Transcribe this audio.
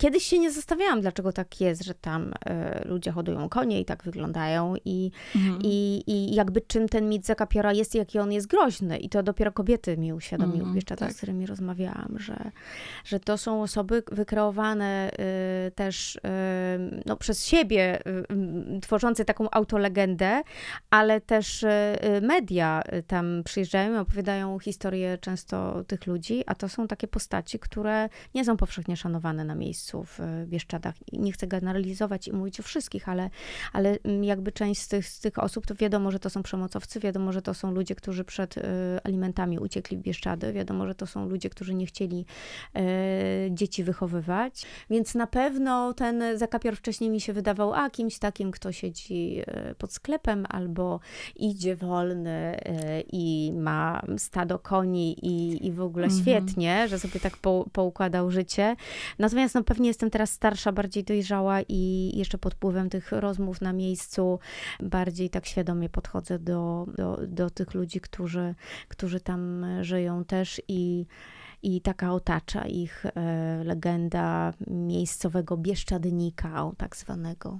kiedyś się nie zastanawiałam, dlaczego tak jest, że tam e, ludzie hodują konie i tak wyglądają i, Mhm. i, i jakby czym ten mit zakapiora jest i jaki on jest groźny. I to dopiero kobiety mi uświadomiły, Mhm, jeszcze tak. z którymi rozmawiałam, że, że to są osoby wykreowane y, też y, no, przez siebie, y, y, tworzące taką autolegendę, ale też y, media tam przyjeżdżają i opowiadają historię często tych ludzi, a to są takie postaci, które nie są powszechnie szanowane na miejscu w y, Bieszczadach. Nie chcę generalizować i mówić o wszystkich, ale, ale mm, jakby część z tych, z tych osób, to wiadomo, że to są przemocowcy, wiadomo, że to są ludzie, którzy przed y, alimentami uciekli w Bieszczady, wiadomo, że to są ludzie, którzy nie chcieli e, dzieci wychowywać. Więc na pewno ten zakapior wcześniej mi się wydawał, a kimś takim, kto siedzi e, pod sklepem albo idzie wolny e, i ma stado koni i, i w ogóle Mhm. świetnie, że sobie tak po, poukładał życie. Natomiast no, pewnie jestem teraz starsza, bardziej dojrzała i jeszcze pod wpływem tych rozmów na miejscu bardziej tak świadomie podchodzę do, do, do tych ludzi, którzy, którzy tam żyją też i i taka otacza ich e, legenda miejscowego bieszczadnika, tak zwanego.